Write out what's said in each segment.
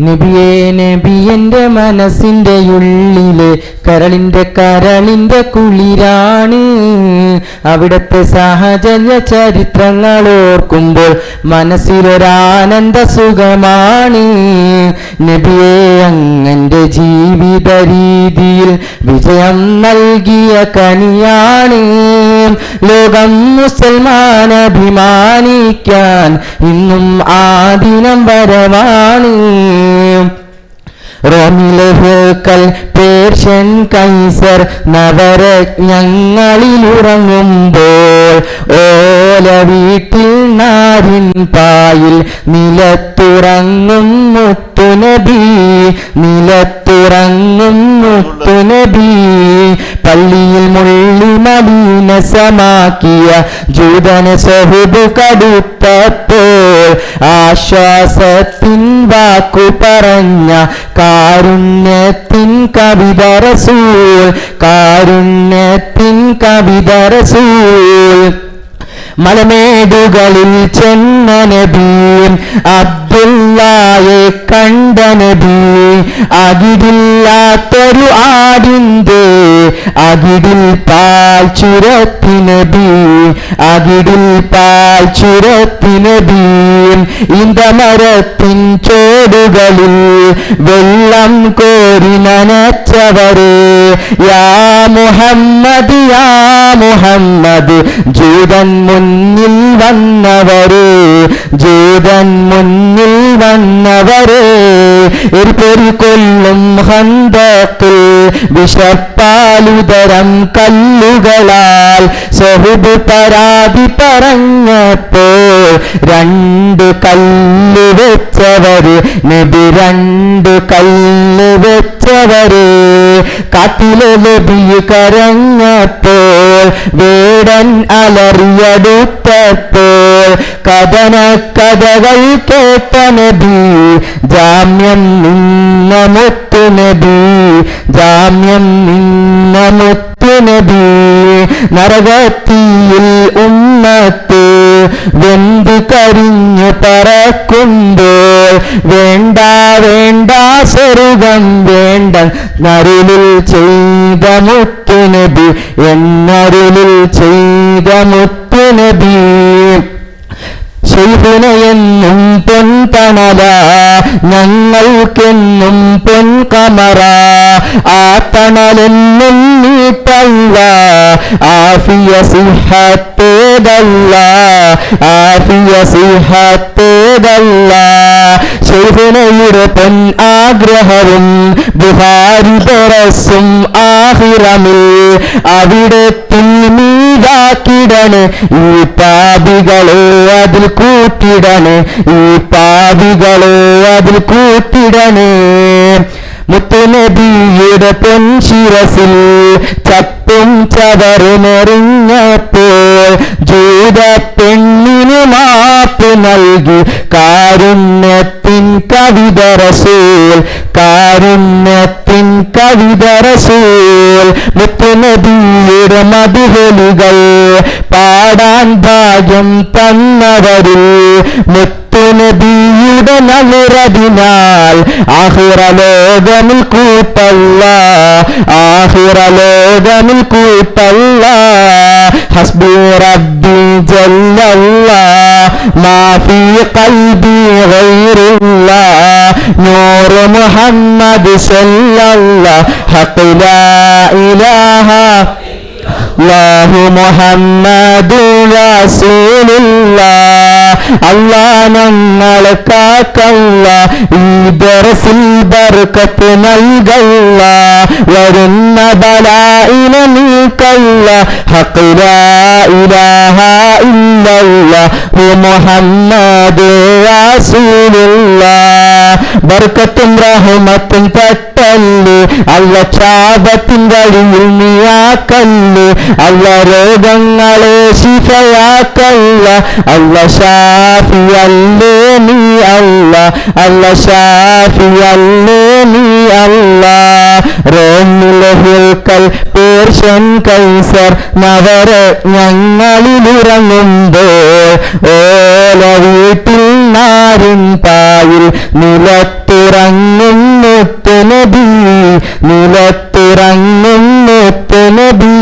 നബിയേ നബിയന്റെ മനസ്സിന്റെ ഉള്ളിൽ കരളിന്റെ കരളിന്റെ കുളിരാണ്. അവിടത്തെ സാഹചര്യ ചരിത്രങ്ങൾ ഓർക്കുമ്പോൾ മനസ്സിലൊരാനന്ദ സുഖമാണ്. നബിയെ അങ്ങന്റെ ജീവിത രീതിയിൽ വിജയം നൽകിയ കനിയാണ്. ലോകം മുസൽമാൻ അഭിമാനിക്കാൻ ഇന്നും ആ ദിനം വരവാണ്. റോമിലെ ഹേക്കൽ പേർഷ്യൻ കൈസർ നവരജ്ഞങ്ങളിലുറങ്ങുമ്പോൾ ഓല വീട്ടിൽ നാരിൻ പായിൽ നിലത്തുറങ്ങും മുത്തുനബി നിലത്തുറങ്ങും മുത്തുനബി പള്ളിയിൽ മുള്ളി മലീനസമാക്കിയ ജൂതന സഹുബ് കടുത്തപ്പോൾ ആശ്വാസത്തിൻ വാക്കു പറഞ്ഞ കാരുണ്യത്തിൻ കവിത റസൂൽ കാരുണ്യത്തിൻ കവിത റസൂൽ. മലമേടുകളിൽ ചെന്ന നബിയും അബ്ദുല്ലായെ കണ്ട അകിടില്ലാത്തൊരു ആടിന്റെ അകിടിൽ പാൽ ചുരത്തിനബി അകിടിൽ പാൽ ചുരത്തിനബി ഇന്ദമരത്തിൻ ചോടുകളിൽ വെള്ളം കോരി നനച്ചവരെ. യാ മുഹമ്മദ് യാ മുഹമ്മദ് ജൂതൻ മുന്നിൽ വന്നവരെ. ജൂതൻ മുന്നിൽ വന്നവരെ. ഒരു പെരു കൊല്ലും ഹന്തത്തിൽ വിഷപ്പാലുതരം കല്ലുകളാൽ സഹുബ് പരാതി പറഞ്ഞപ്പോൾ രണ്ട് കല്ല് വെച്ചവര് നബി രണ്ട് കല്ല് വെച്ചവര് കത്തിലെ നബി കരഞ്ഞപ്പോൾ വേടൻ അലറിയടുത്തപ്പോൾ കഥന കഥകൾ കേട്ട നബി ജാമ്യം നിന്ന മുത്തു നബി ജാമ്യം നിന്ന മുത്തു നബി നരകത്തിയിൽ ഉമ്മത്ത് വെന്ത് കരിഞ്ഞു പറക്കുമ്പോൾ വേണ്ട വേണ്ട സ്വർഗം വേണ്ട നരുളിൽ ചെയ്ത മുത്തുനബി എന്നരുളിൽ ചെയ്ത മുത്തുനബി ശൈഹുനയെന്നും പൊൻതണല ഞങ്ങൾക്കെന്നും പൊൻകമറ ആ തണലെന്നും നീട്ടല്ല ആഫിയ സിഹത്തേതല്ല ആഫിയ സിഹത്തേതല്ല ശൈഹുനയുടെ പൊൻ ആഗ്രഹവും ബുഹാരി തെറസും ആഹിറമിൽ അവിടെ മീതാക്കിടണ് ഈ പാപികളെ അതിൽ കൂട്ടിടണ്. ഈ പാപികളെ അതിൽ കൂട്ടിടണ്. മുത്തുനബിയുടെ പൊൻശിരസിൽ ചപ്പും ചവറുമെറിഞ്ഞപ്പോൾ ജൂത പെണ്ണിന് മാപ്പ് നൽകി. കാരുണ്യത്തിൻ കവിത കാരുണ്യത്തിൻ കവിത റസൂൽ മുത്തുനബിയുടെ മധുഹലികൾ പാടാൻ ഭാഗ്യം തന്നവരിൽ മുത്തുനബിയുടെ നലുറതിനാൽ ആഹിറ ലോകമിൽ കൂട്ടല്ല ആഹിറ ലോകമിൽ കൂട്ടല്ല. ഹസ്ബി റബ്ബി ജല്ലല്ല മാഫി കൽബി Allah Nur Muhammad Sallallahu Haqqa La Ilaha അല്ലാഹു മുഹമ്മദു റസൂലുള്ള അല്ലാ ഞങ്ങളെ കാക്കല്ല. ഈ ദറസിൽ ബർക്കത്ത് നൽകല്ല. വരുന്ന ബലായിന നീക്കല്ല. ഹഖ് ലാ ഇലാഹ ഇല്ലല്ലാഹു മുഹമ്മദു റസൂലുള്ള ബർക്കത്തും റഹ്മത്തും തട്ടല്ല് അല്ല ചാപത്തും വഴിയിൽ നീയാക്കല്ല്. അല്ല രോഗങ്ങളെ ശിഫയാക്കല്ല. അല്ല ഷാഫി അല്ലേ നീ അല്ല. അല്ല ഷാഫി അല്ലേ നീ അല്ല. റോമിലെ പേർഷൻ കൈസർ നവര ഞങ്ങളിലുറങ്ങുമ്പോൾ ഓല വീട്ടിൽ നാരും പായിൽ നിലത്തിറങ്ങും മുത്തുനബി നിലത്തിറങ്ങും നബി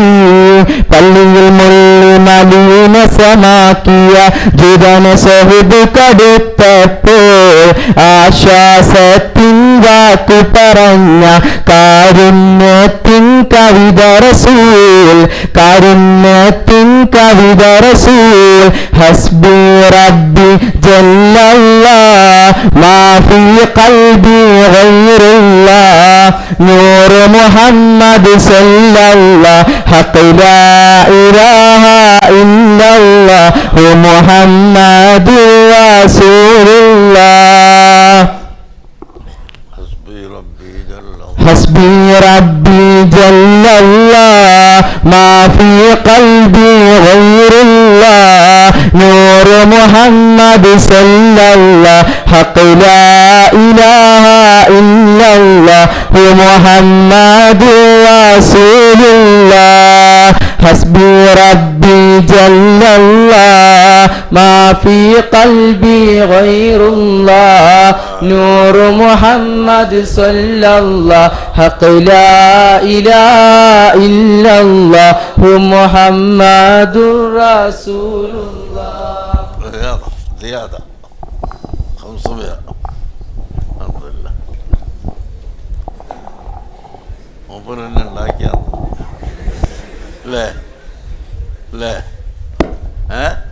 പള്ളിയിൽ മുള്ളി മലീനസമാക്കിയ ജുതന സഹുദ് കടുത്തപ്പോൾ ആശ്വാസത്തിൻ വാക്കു പറഞ്ഞ കാരുണ്യത്തിൻ കവിത റസൂൽ കാരുണ്യത്തിൻ കവിത റസൂൽ. ഹസ്ബി റബ്ബി ജല്ലല്ലാ മാഫി ഖൽബി ഗൈറുല്ലാ الله نور محمد صلى الله. حق لا إله إلا الله. هو محمد رسول الله. حسبي ربي حسبي ربي جل الله. ما في قلبي غير الله. نور محمد صلى الله. حق لا إله محمد رسول الله. حسبي ربي جل الله. ما في قلبي غير الله. نور محمد صلى الله. حق لا إله إلا الله. هو محمد رسول الله. زيادة زيادة. 500嘞，嘞，啊。